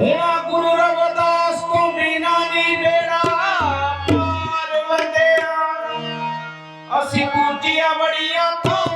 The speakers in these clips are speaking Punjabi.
ਹੋਣਾ ਗੁਰੂ ਰਵਿਦਾਸ ਤੋਂ ਬਿਨਾ ਨਹੀਂ ਬੇੜਾ ਪਾਰ ਵੰਦਿਆ ਅਸੀਂ ਪੂਜੀਆਂ ਬੜੀਆਂ ਤੋਂ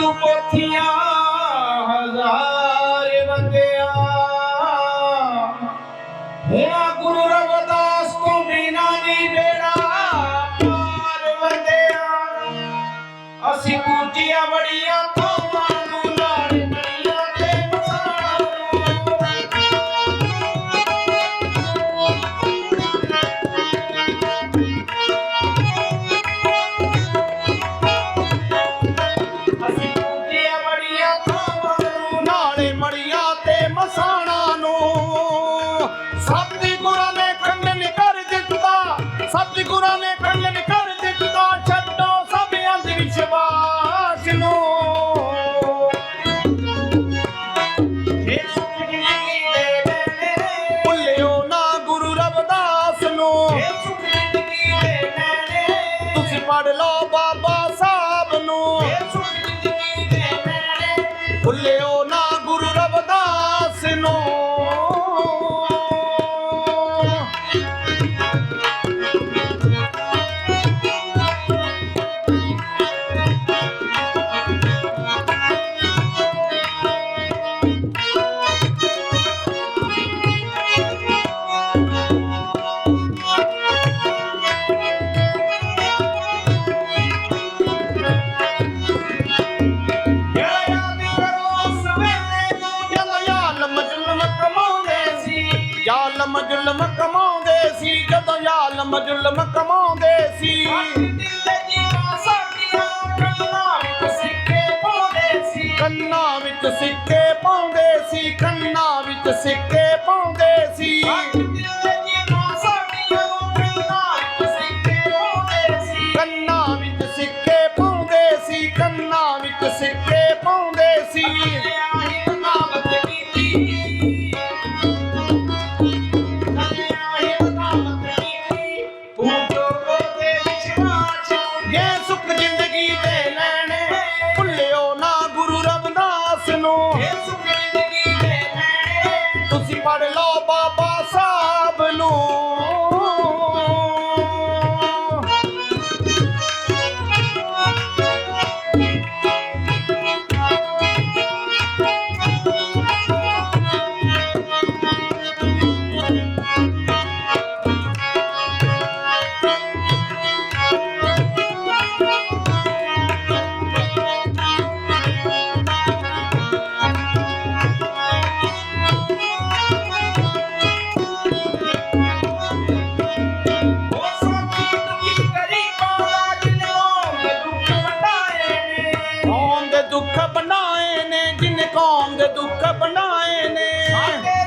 ਤੂੰ ਪੋਥੀਆਂ ਹਜ਼ਾਰ ਬੰਦਿਆਂ। ਹੈ ਗੁਰੂ ਜ਼ੁਲਮ ਜ਼ੁਲਮ ਕਮਾਉਂਦੇ ਸੀ। ਕੰਨਾਂ ਵਿੱਚ ਸਿੱਕੇ ਪਾਉਂਦੇ ਸੀ, ਕੰਨਾਂ ਵਿੱਚ ਸਿੱਕੇ ਪਾਉਂਦੇ ਸੀ। ਕੰਨਾਂ ਵਿੱਚ ਸਿੱਕੇ ਪਾਉਂਦੇ ਸੀ, ਕੰਨਾਂ ਵਿੱਚ ਸਿੱਕੇ ਪਾਉਂਦੇ ਸੀ। ਆਹੀ ਨਾਮ ਤੇ ਕੀਤੀ ਦੁੱਖ ਬਣਾਏ ਨੇ। ਸਾਡੇ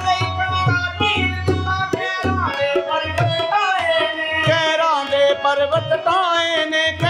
ਦੇ ਪਰਵਤ ਨੇ।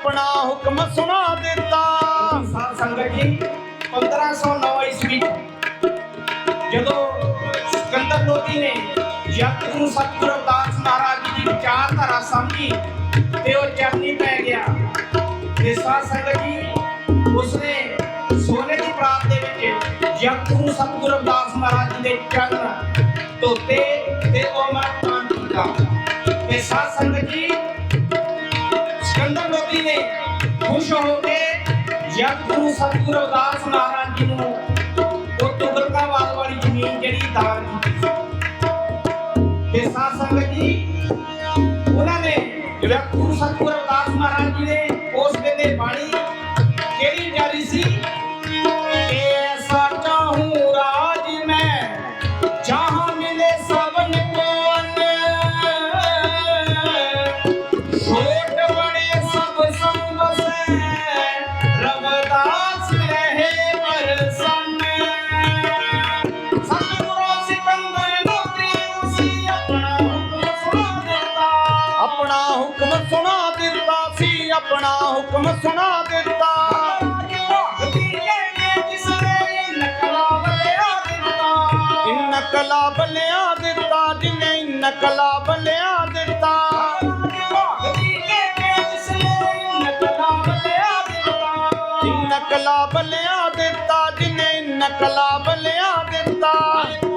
ਆਪਣਾ ਹੁਕਮ ਸੁਣਾ ਦਿੱਤਾ। ਸਾਧ ਸੰਗਤ ਜੀ 1509 ਈਸਵੀ ਜਦੋਂ ਸਿਕੰਦਰ ਲੋਧੀ ਨੇ ਜਗਤਗੁਰੂ ਸਤਿਗੁਰੂ ਦਾਸ ਮਹਾਰਾਜ ਜੀ ਦੀ ਵਿਚਾਰਧਾਰਾ ਸਮਝੀ ਤੇ ਉਹ ਚਰਨੀ ਪੈ ਗਿਆ। ਤੇ ਸਾਧ ਸੰਗਤ ਜੀ, ਉਸਨੇ ਸੋਨੇ ਦੀ ਪ੍ਰਾਤ ਦੇ ਵਿੱਚ ਜਗਤਗੁਰੂ ਸਤਿਗੁਰ ਅਰਦਾਸ ਮਹਾਰਾਜ ਜੀ ਦੇ ਚਰਨ ਧੋਤੇ ਤੇ ਉਹ ਮਨ ਕੀਤਾ। ਤੇ ਸਾਧ ਸੰਗਤ ਜੀ ਖੁਸ਼ ਹੋ ਕੇ ਜਗਤੂ ਸਤਿਗੁਰੂ ਰਵਿਦਾਸ ਮਹਾਰਾਜ ਜੀ ਨੂੰ ਉਹ ਤੁਗਲਕਾਬਾਦ ਵਾਲੀ ਜ਼ਮੀਨ ਜਿਹੜੀ ਦਾਨ ਕੀਤੀ ਸੀ। ਤੇ ਸਾਧ ਸੰਗਤ ਜੀ, ਉਹਨਾਂ ਨੇ ਜਿਹੜਾ ਸਤਿਗੁਰੂ ਰਵਿਦਾਸ ਮਹਾਰਾਜ ਜੀ ਨੇ ਆਪਣਾ ਹੁਕਮ ਸੁਣਾ ਦਿੱਤਾ। ਇਨ ਕਲਾਬ ਲਿਆ ਦਿੱਤਾ, ਜਿਨੇ ਇਨ ਕਲਾਬ ਲਿਆ ਦਿੱਤਾ। ਇਨ ਕਲਾਬ ਲਿਆ ਦਿੱਤਾ, ਜਿਨੇ ਇਨ ਦਿੱਤਾ।